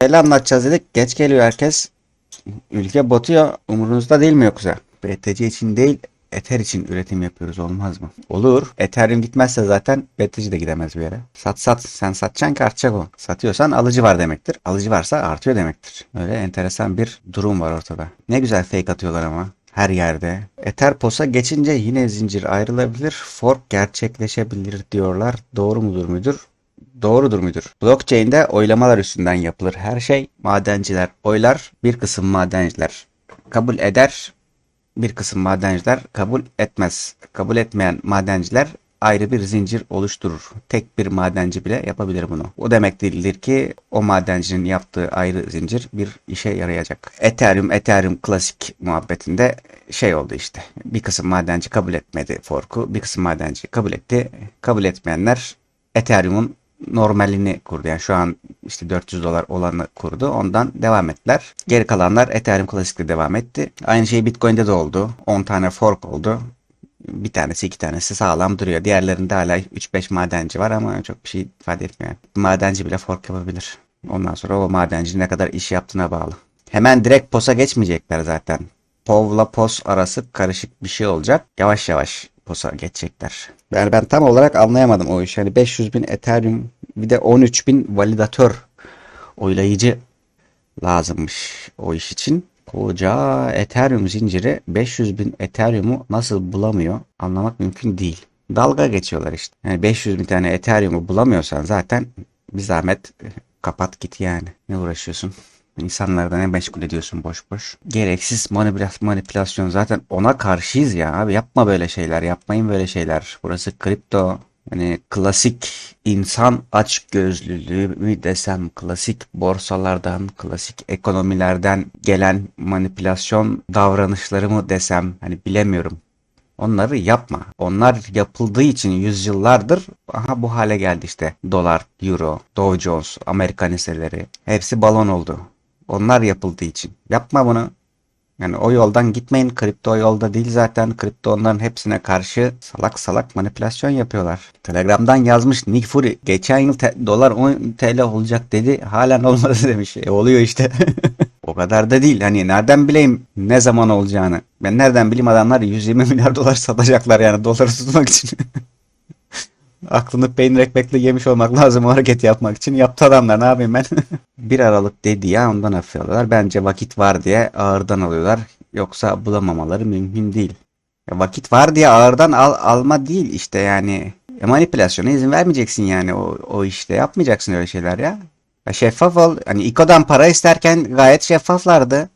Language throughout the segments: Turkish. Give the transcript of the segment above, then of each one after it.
TL anlatacağız dedik. Geç geliyor herkes. Ülke batıyor. Umurunuzda değil mi yoksa? BTC için değil Ether için üretim yapıyoruz olmaz mı? Olur. Ethereum gitmezse zaten BTC de gidemez bir yere. Sat sat. Sen satacaksın ki artacak o. Satıyorsan alıcı var demektir. Alıcı varsa artıyor demektir. Öyle enteresan bir durum var ortada. Ne güzel fake atıyorlar ama. Her yerde. Ether POS'a geçince yine zincir ayrılabilir. Fork gerçekleşebilir diyorlar. Doğru mudur müdür? Doğrudur müdür? Blockchain'de oylamalar üstünden yapılır her şey. Madenciler oylar, bir kısım madenciler kabul eder, bir kısım madenciler kabul etmez. Kabul etmeyen madenciler ayrı bir zincir oluşturur. Tek bir madenci bile yapabilir bunu. O demek değildir ki o madencinin yaptığı ayrı zincir bir işe yarayacak. Ethereum, Ethereum klasik muhabbetinde şey oldu işte. Bir kısım madenci kabul etmedi forku, bir kısım madenci kabul etti. Kabul etmeyenler Ethereum'un normalini kurdu. Yani şu an işte 400 dolar olanı kurdu. Ondan devam ettiler. Geri kalanlar Ethereum Classic'te devam etti. Aynı şey Bitcoin'de de oldu. 10 tane fork oldu. Bir tanesi iki tanesi sağlam duruyor. Diğerlerinde hala 3-5 madenci var ama çok bir şey ifade etmiyor. Madenci bile fork yapabilir. Ondan sonra o madenci ne kadar iş yaptığına bağlı. Hemen direkt POS'a geçmeyecekler zaten. POV'la POS arası karışık bir şey olacak. Yavaş yavaş POS'a geçecekler. Yani ben tam olarak anlayamadım o işi. Yani 500 bin Ethereum bir de 13 bin validatör oylayıcı lazımmış o iş için. Koca Ethereum zinciri 500 bin Ethereum'u nasıl bulamıyor anlamak mümkün değil. Dalga geçiyorlar işte. Yani 500 bin tane Ethereum'u bulamıyorsan zaten bir zahmet kapat git yani. Ne uğraşıyorsun? İnsanlardan ne meşgul ediyorsun boş boş. Gereksiz manipüla- manipülasyon zaten ona karşıyız ya abi yapma böyle şeyler yapmayın böyle şeyler. Burası kripto Hani klasik insan aç gözlülüğü mü desem, klasik borsalardan, klasik ekonomilerden gelen manipülasyon davranışları mı desem, hani bilemiyorum. Onları yapma. Onlar yapıldığı için yüzyıllardır aha bu hale geldi işte. Dolar, Euro, Dow Jones, Amerikan hisseleri hepsi balon oldu. Onlar yapıldığı için. Yapma bunu. Yani o yoldan gitmeyin. Kripto o yolda değil zaten. Kripto onların hepsine karşı salak salak manipülasyon yapıyorlar. Telegram'dan yazmış Nick Fury. Geçen yıl dolar 10 TL olacak dedi. Halen olmadı demiş. E, oluyor işte. o kadar da değil. Hani nereden bileyim ne zaman olacağını. Ben nereden bileyim adamlar 120 milyar dolar satacaklar yani doları tutmak için. Aklını peynir ekmekle yemiş olmak lazım o hareketi yapmak için. Yaptı adamlar ne yapayım ben. bir Aralık dedi ya ondan hafife alıyorlar. Bence vakit var diye ağırdan alıyorlar. Yoksa bulamamaları mümkün değil. Ya vakit var diye ağırdan al, alma değil işte yani. E, manipülasyona izin vermeyeceksin yani o, o işte yapmayacaksın öyle şeyler ya. ya. Şeffaf ol. Hani İKO'dan para isterken gayet şeffaflardı.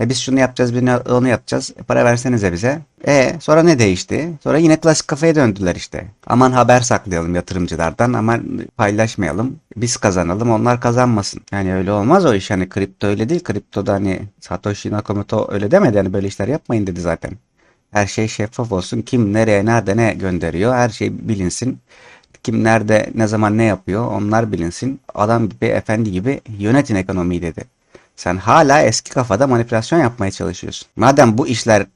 E biz şunu yapacağız, biz onu yapacağız. E para versenize bize. E sonra ne değişti? Sonra yine klasik kafaya döndüler işte. Aman haber saklayalım yatırımcılardan, aman paylaşmayalım. Biz kazanalım, onlar kazanmasın. Yani öyle olmaz o iş. Hani kripto öyle değil. Kriptoda hani Satoshi Nakamoto öyle demedi. Yani böyle işler yapmayın dedi zaten. Her şey şeffaf olsun. Kim nereye, nerede ne gönderiyor her şey bilinsin. Kim nerede, ne zaman ne yapıyor onlar bilinsin. Adam gibi, efendi gibi yönetin ekonomiyi dedi. Sen hala eski kafada manipülasyon yapmaya çalışıyorsun. Madem bu işler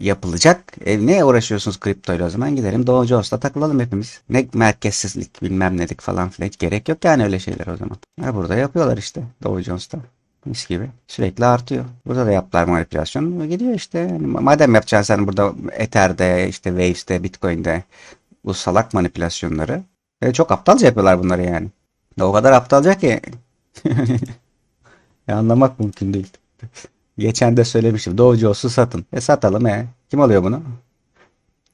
yapılacak, e, ne uğraşıyorsunuz kriptoyla o zaman gidelim Dow Jones'ta takılalım hepimiz. Ne merkezsizlik bilmem nedik falan filan hiç gerek yok yani öyle şeyler o zaman. Ha, burada yapıyorlar işte Dow Jones'ta. Mis gibi. Sürekli artıyor. Burada da yaptılar manipülasyon. Gidiyor işte. Yani madem yapacaksın sen burada Ether'de, işte Waves'te, Bitcoin'de bu salak manipülasyonları. E, çok aptalca yapıyorlar bunları yani. O kadar aptalca ki ya anlamak mümkün değil. Geçen de söylemiştim. Dow Jones'u satın. E satalım e. Kim alıyor bunu?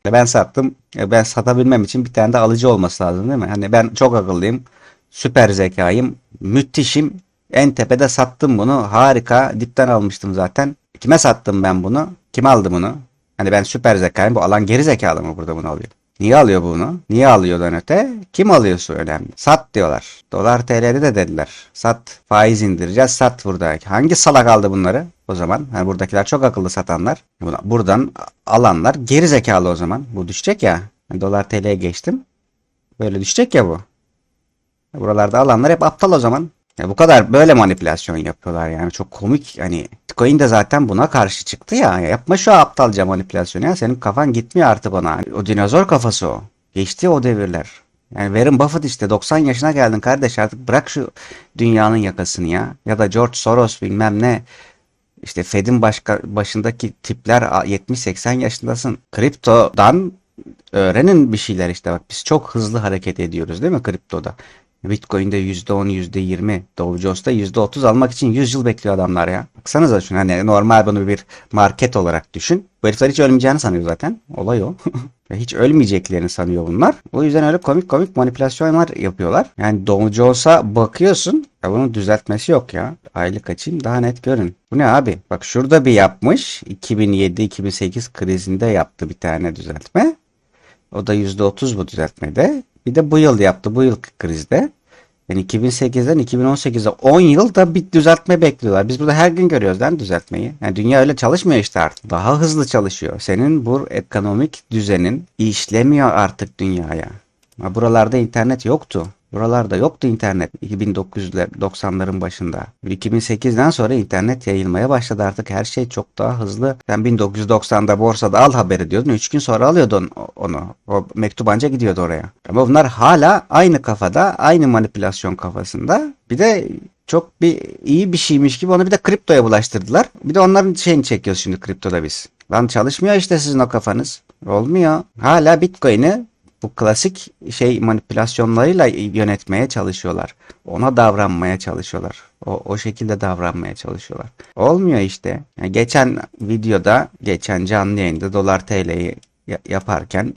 E ben sattım. E ben satabilmem için bir tane de alıcı olması lazım değil mi? Hani ben çok akıllıyım. Süper zekayım. Müthişim. En tepede sattım bunu. Harika. Dipten almıştım zaten. Kime sattım ben bunu? Kim aldı bunu? Hani ben süper zekayım. Bu alan geri zekalı mı burada bunu alıyor? Niye alıyor bunu? Niye alıyordan öte? Kim alıyorsa önemli. Sat diyorlar. Dolar TL'de de dediler. Sat. Faiz indireceğiz. Sat burada. Hangi salak aldı bunları? O zaman hani buradakiler çok akıllı satanlar. Buradan alanlar geri zekalı o zaman. Bu düşecek ya. Hani dolar TL'ye geçtim. Böyle düşecek ya bu. Buralarda alanlar hep aptal o zaman. Ya bu kadar böyle manipülasyon yapıyorlar yani. Çok komik. Hani Bitcoin de zaten buna karşı çıktı ya. Yapma şu aptalca manipülasyonu ya. Senin kafan gitmiyor artık ona. O dinozor kafası o. Geçti o devirler. Yani Warren Buffett işte 90 yaşına geldin kardeş. Artık bırak şu dünyanın yakasını ya. Ya da George Soros bilmem ne. İşte Fed'in başka, başındaki tipler 70-80 yaşındasın. Kriptodan öğrenin bir şeyler işte. Bak biz çok hızlı hareket ediyoruz değil mi kriptoda? Bitcoin'de %10, %20, Dow Jones'ta %30 almak için 100 yıl bekliyor adamlar ya. Baksanıza şuna hani normal bunu bir market olarak düşün. Bu herifler hiç ölmeyeceğini sanıyor zaten. Olay o. Hiç ölmeyeceklerini sanıyor bunlar. O yüzden öyle komik komik manipülasyonlar yapıyorlar. Yani Dow Jones'a bakıyorsun. Ya bunun düzeltmesi yok ya. Aylık açayım daha net görün. Bu ne abi? Bak şurada bir yapmış. 2007-2008 krizinde yaptı bir tane düzeltme. O da %30 bu düzeltmede. Bir de bu yıl yaptı. Bu yıl krizde. Yani 2008'den 2018'e 10 yılda bir düzeltme bekliyorlar. Biz burada her gün görüyoruz lan düzeltmeyi. Yani dünya öyle çalışmıyor işte artık. Daha hızlı çalışıyor. Senin bu ekonomik düzenin işlemiyor artık dünyaya. Buralarda internet yoktu. Buralarda yoktu internet 1990'ların başında. 2008'den sonra internet yayılmaya başladı artık her şey çok daha hızlı. Sen 1990'da borsada al haberi diyordun 3 gün sonra alıyordun onu. O mektup anca gidiyordu oraya. Ama bunlar hala aynı kafada aynı manipülasyon kafasında. Bir de çok bir iyi bir şeymiş gibi onu bir de kriptoya bulaştırdılar. Bir de onların şeyini çekiyoruz şimdi kriptoda biz. Lan çalışmıyor işte sizin o kafanız. Olmuyor. Hala Bitcoin'i bu klasik şey manipülasyonlarıyla yönetmeye çalışıyorlar. Ona davranmaya çalışıyorlar. O, o şekilde davranmaya çalışıyorlar. Olmuyor işte. Yani geçen videoda, geçen canlı yayında dolar TL'yi ya- yaparken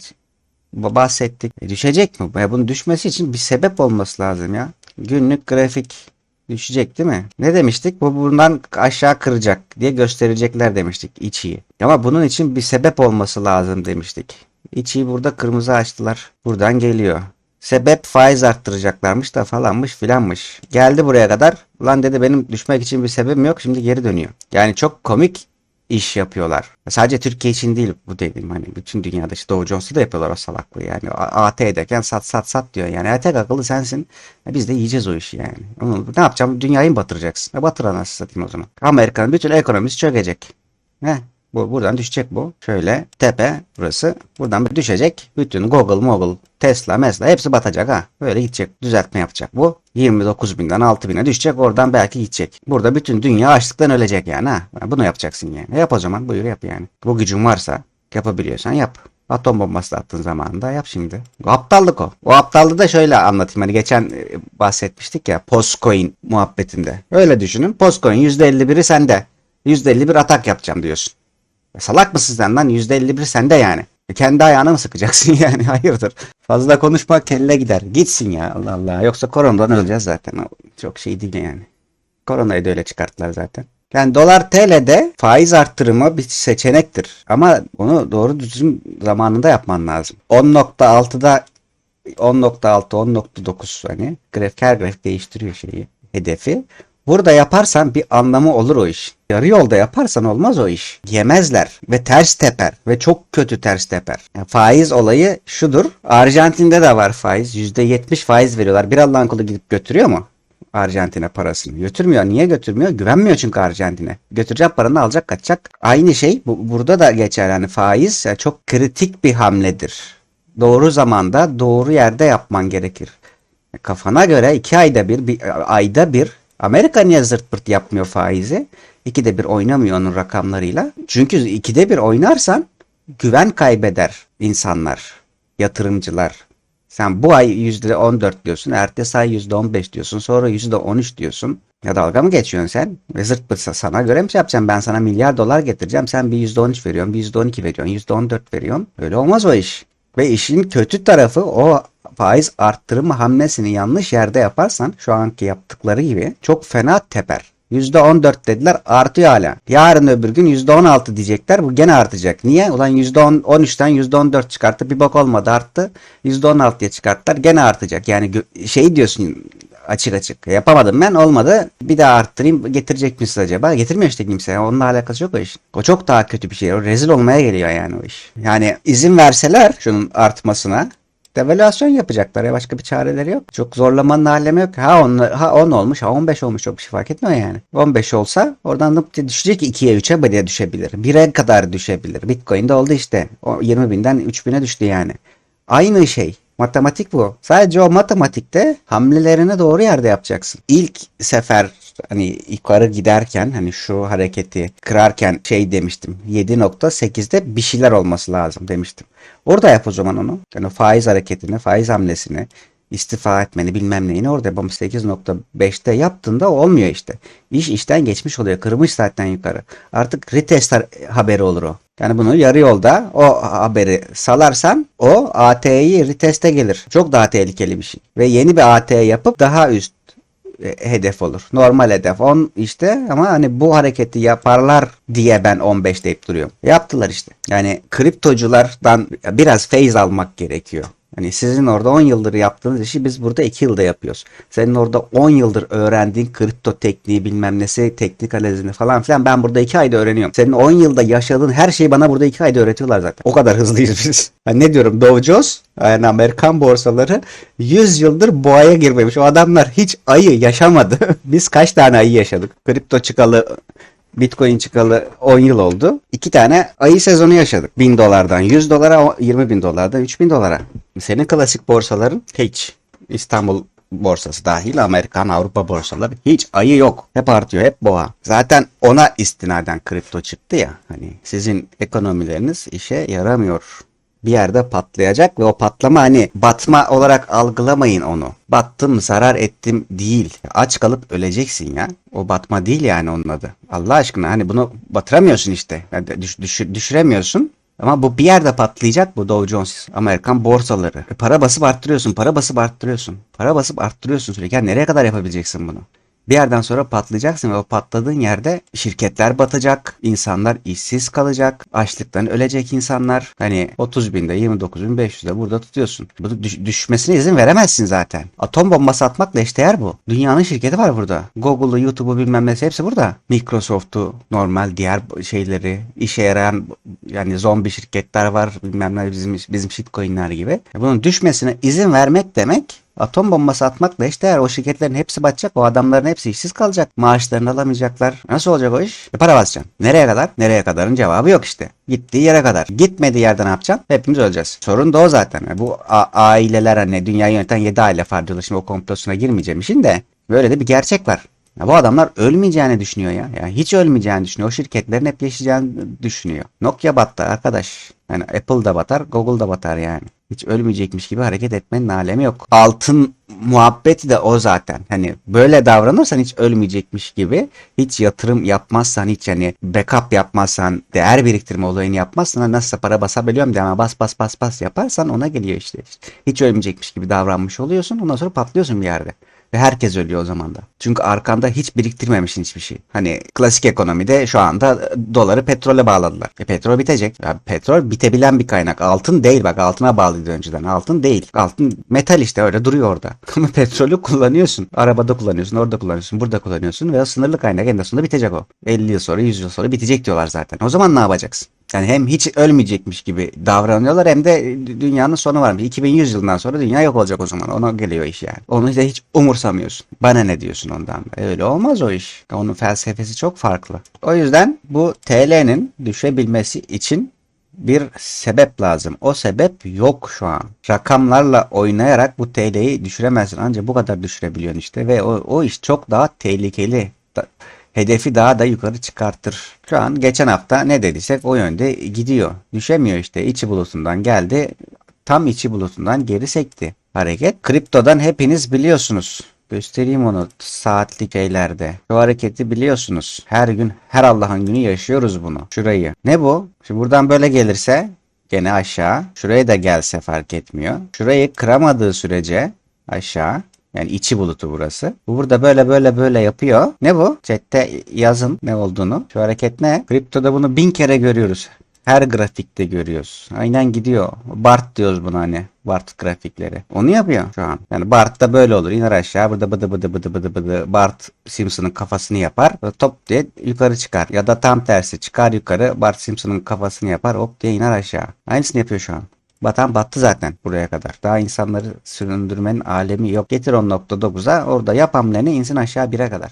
bahsettik. E, düşecek mi? Ya bunun düşmesi için bir sebep olması lazım ya. Günlük grafik düşecek değil mi? Ne demiştik? Bu bundan aşağı kıracak diye gösterecekler demiştik içiyi. Ama bunun için bir sebep olması lazım demiştik. İçiyi burada kırmızı açtılar. Buradan geliyor. Sebep faiz arttıracaklarmış da falanmış filanmış. Geldi buraya kadar. Ulan dedi benim düşmek için bir sebebim yok. Şimdi geri dönüyor. Yani çok komik iş yapıyorlar. Sadece Türkiye için değil bu dediğim hani bütün dünyada işte Dow Jones'ta da yapıyorlar o salaklığı yani. A- AT ederken sat sat sat diyor yani. Ya tek akıllı sensin. Ya biz de yiyeceğiz o işi yani. Onu, ne yapacağım? Dünyayı mı batıracaksın? Ya batır anasını satayım o zaman. Amerika'nın bütün ekonomisi çökecek. Ne? Bu, buradan düşecek bu. Şöyle tepe burası. Buradan bir düşecek. Bütün Google, Google, Tesla, Mesla hepsi batacak ha. Böyle gidecek. Düzeltme yapacak bu. 29 binden 6 bine düşecek. Oradan belki gidecek. Burada bütün dünya açlıktan ölecek yani ha. Bunu yapacaksın yani. Yap o zaman. Buyur yap yani. Bu gücün varsa yapabiliyorsan yap. Atom bombası attığın zamanında yap şimdi. O aptallık o. O aptallığı da şöyle anlatayım. Hani geçen e, bahsetmiştik ya Postcoin muhabbetinde. Öyle düşünün. Postcoin %51'i sende. %51 atak yapacağım diyorsun. Ya Salak mısın sen lan? %51 sende yani. E kendi ayağına mı sıkacaksın yani? Hayırdır? Fazla konuşma kelle gider. Gitsin ya Allah Allah. Yoksa koronadan öleceğiz zaten. Çok şey değil yani. Koronayı da öyle çıkarttılar zaten. Yani dolar TL'de faiz arttırımı bir seçenektir. Ama onu doğru düzgün zamanında yapman lazım. 10.6'da 10.6 10.9 hani grafik her grafik değiştiriyor şeyi hedefi. Burada yaparsan bir anlamı olur o iş. Yarı yolda yaparsan olmaz o iş. Yemezler ve ters teper ve çok kötü ters teper. Yani faiz olayı şudur. Arjantin'de de var faiz. %70 faiz veriyorlar. Bir Allah'ın kulu gidip götürüyor mu? Arjantin'e parasını. Götürmüyor. Niye götürmüyor? Güvenmiyor çünkü Arjantin'e. Götürecek paranı alacak kaçacak. Aynı şey bu, burada da geçer. Yani faiz yani çok kritik bir hamledir. Doğru zamanda doğru yerde yapman gerekir. Kafana göre iki ayda bir, bir ayda bir Amerika niye zırt pırt yapmıyor faizi? İkide bir oynamıyor onun rakamlarıyla. Çünkü ikide bir oynarsan güven kaybeder insanlar, yatırımcılar. Sen bu ay %14 diyorsun, ertesi ay %15 diyorsun, sonra %13 diyorsun. Ya dalga mı geçiyorsun sen? Ve zırt pırt sana göre mi şey yapacağım? Ben sana milyar dolar getireceğim. Sen bir %13 veriyorsun, bir %12 veriyorsun, %14 veriyorsun. Öyle olmaz o iş. Ve işin kötü tarafı o faiz arttırımı hamlesini yanlış yerde yaparsan şu anki yaptıkları gibi çok fena teper. %14 dediler artıyor hala. Yarın öbür gün %16 diyecekler bu gene artacak. Niye? Ulan %13'ten %14 çıkarttı bir bok olmadı arttı. %16'ya çıkarttılar gene artacak. Yani şey diyorsun açık açık. Yapamadım ben olmadı. Bir daha arttırayım getirecek misiniz acaba? Getirmiyor işte kimse. Onunla alakası yok o iş. O çok daha kötü bir şey. O rezil olmaya geliyor yani o iş. Yani izin verseler şunun artmasına devalüasyon yapacaklar ya başka bir çareleri yok. Çok zorlamanın alemi yok. Ha 10, ha 10 olmuş ha 15 olmuş çok bir şey fark etmiyor yani. 15 olsa oradan da düşecek 2'ye 3'e bile düşebilir. 1'e kadar düşebilir. Bitcoin'de oldu işte. O 20 binden 3 bine düştü yani. Aynı şey. Matematik bu. Sadece o matematikte hamlelerini doğru yerde yapacaksın. İlk sefer hani yukarı giderken hani şu hareketi kırarken şey demiştim. 7.8'de bir şeyler olması lazım demiştim. Orada yap o zaman onu. Yani faiz hareketini, faiz hamlesini, istifa etmeni bilmem neyini orada yapalım 8.5'te yaptığında olmuyor işte. İş işten geçmiş oluyor. Kırmış zaten yukarı. Artık retest haberi olur o. Yani bunu yarı yolda o haberi salarsan o AT'yi reteste gelir. Çok daha tehlikeli bir şey. Ve yeni bir AT yapıp daha üst hedef olur. Normal hedef 10 işte ama hani bu hareketi yaparlar diye ben 15 deyip duruyorum. Yaptılar işte. Yani kriptoculardan biraz feyz almak gerekiyor. Hani sizin orada 10 yıldır yaptığınız işi biz burada 2 yılda yapıyoruz. Senin orada 10 yıldır öğrendiğin kripto tekniği bilmem nesi teknik analizini falan filan ben burada 2 ayda öğreniyorum. Senin 10 yılda yaşadığın her şeyi bana burada 2 ayda öğretiyorlar zaten. O kadar hızlıyız biz. Hani ne diyorum Dow Jones yani Amerikan borsaları 100 yıldır boğaya girmemiş. O adamlar hiç ayı yaşamadı. biz kaç tane ayı yaşadık? Kripto çıkalı Bitcoin çıkalı 10 yıl oldu. İki tane ayı sezonu yaşadık. 1000 dolardan 100 dolara 20 bin dolardan 3000 dolara. Senin klasik borsaların hiç. İstanbul borsası dahil Amerikan Avrupa borsaları hiç ayı yok. Hep artıyor hep boğa. Zaten ona istinaden kripto çıktı ya. Hani sizin ekonomileriniz işe yaramıyor bir yerde patlayacak ve o patlama hani batma olarak algılamayın onu. Battım, zarar ettim değil. Aç kalıp öleceksin ya. O batma değil yani onun adı. Allah aşkına hani bunu batıramıyorsun işte. Yani düş, düş, düşüremiyorsun. Ama bu bir yerde patlayacak bu Dow Jones Amerikan borsaları. E para basıp arttırıyorsun, para basıp arttırıyorsun. Para basıp arttırıyorsun sürekli. Yani nereye kadar yapabileceksin bunu? Bir yerden sonra patlayacaksın ve o patladığın yerde şirketler batacak, insanlar işsiz kalacak, açlıktan ölecek insanlar. Hani 30 binde 29 bin 500'de burada tutuyorsun. Bu düş- düşmesine izin veremezsin zaten. Atom bombası atmakla eşdeğer bu. Dünyanın şirketi var burada. Google'u, YouTube'u bilmem nesi hepsi burada. Microsoft'u, normal diğer şeyleri, işe yarayan yani zombi şirketler var bilmem ne bizim bizim shitcoin'ler gibi. Bunun düşmesine izin vermek demek Atom bombası atmakla eşdeğer o şirketlerin hepsi batacak. O adamların hepsi işsiz kalacak. Maaşlarını alamayacaklar. Nasıl olacak o iş? E para basacaksın. Nereye kadar? Nereye kadarın cevabı yok işte. Gittiği yere kadar. Gitmediği yerde ne yapacaksın? Hepimiz öleceğiz. Sorun da o zaten. Yani bu aileler hani dünyayı yöneten 7 aile diyorlar. Şimdi o komplosuna girmeyeceğim işin de. Böyle de bir gerçek var. Ya bu adamlar ölmeyeceğini düşünüyor ya. Yani hiç ölmeyeceğini düşünüyor. O şirketlerin hep yaşayacağını düşünüyor. Nokia battı arkadaş. Yani Apple da batar, Google da batar yani. Hiç ölmeyecekmiş gibi hareket etmenin alemi yok. Altın muhabbeti de o zaten. Hani böyle davranırsan hiç ölmeyecekmiş gibi. Hiç yatırım yapmazsan, hiç hani backup yapmazsan, değer biriktirme olayını yapmazsan nasılsa para basabiliyorum diye ama bas bas bas bas yaparsan ona geliyor işte. Hiç ölmeyecekmiş gibi davranmış oluyorsun. Ondan sonra patlıyorsun bir yerde. Ve herkes ölüyor o zaman da. Çünkü arkanda hiç biriktirmemişsin hiçbir şey. Hani klasik ekonomide şu anda doları petrole bağladılar. E petrol bitecek. Ya petrol bitebilen bir kaynak. Altın değil bak altına bağlıydı önceden. Altın değil. Altın metal işte öyle duruyor orada. Ama petrolü kullanıyorsun. Arabada kullanıyorsun, orada kullanıyorsun, burada kullanıyorsun ve o sınırlı kaynak en sonunda bitecek o. 50 yıl sonra, 100 yıl sonra bitecek diyorlar zaten. O zaman ne yapacaksın? Yani hem hiç ölmeyecekmiş gibi davranıyorlar hem de dünyanın sonu varmış. 2100 yılından sonra dünya yok olacak o zaman. Ona geliyor iş yani. Onu da hiç umursamıyorsun. Bana ne diyorsun ondan? Öyle olmaz o iş. Onun felsefesi çok farklı. O yüzden bu TL'nin düşebilmesi için bir sebep lazım. O sebep yok şu an. Rakamlarla oynayarak bu TL'yi düşüremezsin. Ancak bu kadar düşürebiliyorsun işte. Ve o, o iş çok daha tehlikeli hedefi daha da yukarı çıkartır. Şu an geçen hafta ne dediysek o yönde gidiyor. Düşemiyor işte içi bulutundan geldi. Tam içi bulutundan geri sekti hareket. Kriptodan hepiniz biliyorsunuz. Göstereyim onu saatlik şeylerde. Şu hareketi biliyorsunuz. Her gün her Allah'ın günü yaşıyoruz bunu. Şurayı. Ne bu? Şimdi buradan böyle gelirse gene aşağı. Şuraya da gelse fark etmiyor. Şurayı kıramadığı sürece aşağı. Yani içi bulutu burası. Bu burada böyle böyle böyle yapıyor. Ne bu? Chat'te yazın ne olduğunu. Şu hareket ne? Kriptoda bunu bin kere görüyoruz. Her grafikte görüyoruz. Aynen gidiyor. Bart diyoruz buna hani. Bart grafikleri. Onu yapıyor şu an. Yani Bart da böyle olur. İner aşağı burada bıdı bıdı bıdı bıdı bıdı. Bart Simpson'ın kafasını yapar. Top diye yukarı çıkar. Ya da tam tersi çıkar yukarı. Bart Simpson'ın kafasını yapar. Hop diye iner aşağı. Aynısını yapıyor şu an. Batan battı zaten buraya kadar. Daha insanları süründürmenin alemi yok. Getir 10.9'a orada yap hamleni insin aşağı 1'e kadar.